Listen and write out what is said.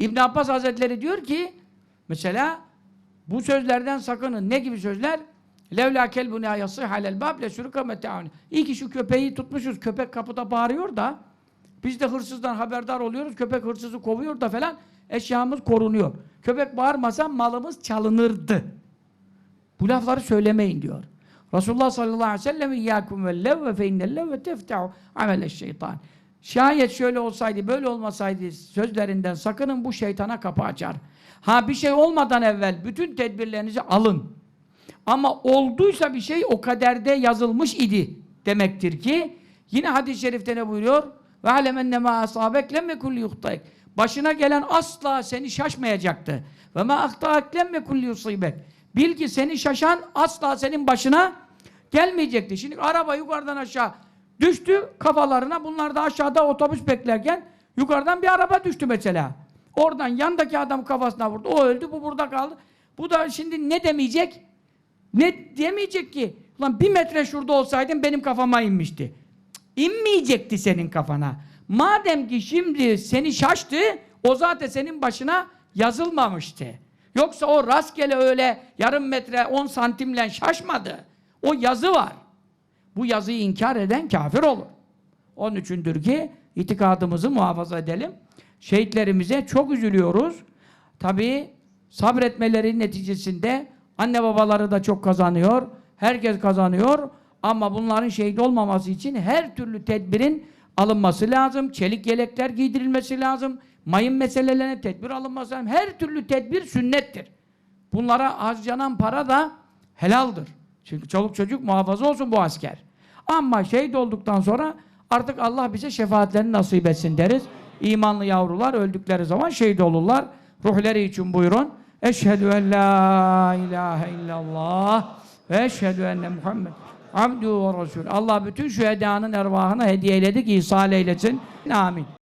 İbn Abbas Hazretleri diyor ki mesela bu sözlerden sakının. Ne gibi sözler? Levla kelbun ya yasih alel bab le sürüka meta'un. İyi ki şu köpeği tutmuşuz. Köpek kapıda bağırıyor da biz de hırsızdan haberdar oluyoruz. Köpek hırsızı kovuyor da falan. Eşyamız korunuyor. Köpek bağırmasa malımız çalınırdı. Bu lafları söylemeyin diyor. Resulullah sallallahu aleyhi ve sellem İyyâkum ve levve fe innel levve teftehu ameleş şeytan. Şayet şöyle olsaydı, böyle olmasaydı sözlerinden sakının bu şeytana kapı açar. Ha bir şey olmadan evvel bütün tedbirlerinizi alın. Ama olduysa bir şey o kaderde yazılmış idi demektir ki yine hadis-i şerifte ne buyuruyor? Ve alemenne ma asabek lemme kulli. Başına gelen asla seni şaşmayacaktı. Ve ma ahtaak lemme kulli yusibek. Bil ki seni şaşan asla senin başına gelmeyecekti. Şimdi araba yukarıdan aşağı düştü kafalarına. Bunlar da aşağıda otobüs beklerken yukarıdan bir araba düştü mesela. Oradan yandaki adam kafasına vurdu. O öldü, bu burada kaldı. Bu da şimdi ne demeyecek? Ne demeyecek ki? Ulan bir metre şurada olsaydın benim kafama inmişti. Cık, İnmeyecekti senin kafana. Madem ki şimdi seni şaştı, o zaten senin başına yazılmamıştı. Yoksa o rastgele öyle yarım metre, on santimle şaşmadı. O yazı var. Bu yazıyı inkar eden kafir olur. Onun üçündür ki itikadımızı muhafaza edelim. Şehitlerimize çok üzülüyoruz. Tabii sabretmeleri neticesinde anne babaları da çok kazanıyor. Herkes kazanıyor. Ama bunların şehit olmaması için her türlü tedbirin alınması lazım. Çelik yelekler giydirilmesi lazım. Mayın meselelerine tedbir alınması lazım. Her türlü tedbir sünnettir. Bunlara harcanan para da helaldir. Çünkü çoluk çocuk muhafaza olsun bu asker. Ama şehit olduktan sonra artık Allah bize şefaatlerini nasip etsin deriz. İmanlı yavrular öldükleri zaman şehit olurlar. Ruhları için buyurun. Eşhedü en la ilahe illallah ve eşhedü enne Muhammed abdü ve resul. Allah bütün şühedanın ervahına hediye eyledik. İsa eylesin. Amin.